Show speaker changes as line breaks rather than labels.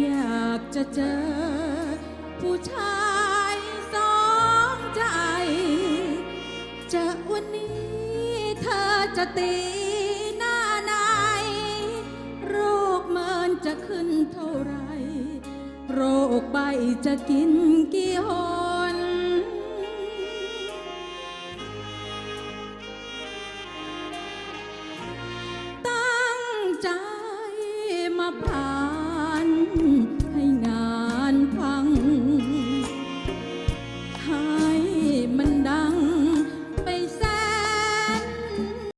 อยากจะเจอ ผู้ชายสองใจ จะวันนี้เธอจะตีหน้าไหนโรคเมินจะขึ้นเท่าไร โรคใบจะกินกี่หนตั้งใจมาผ่า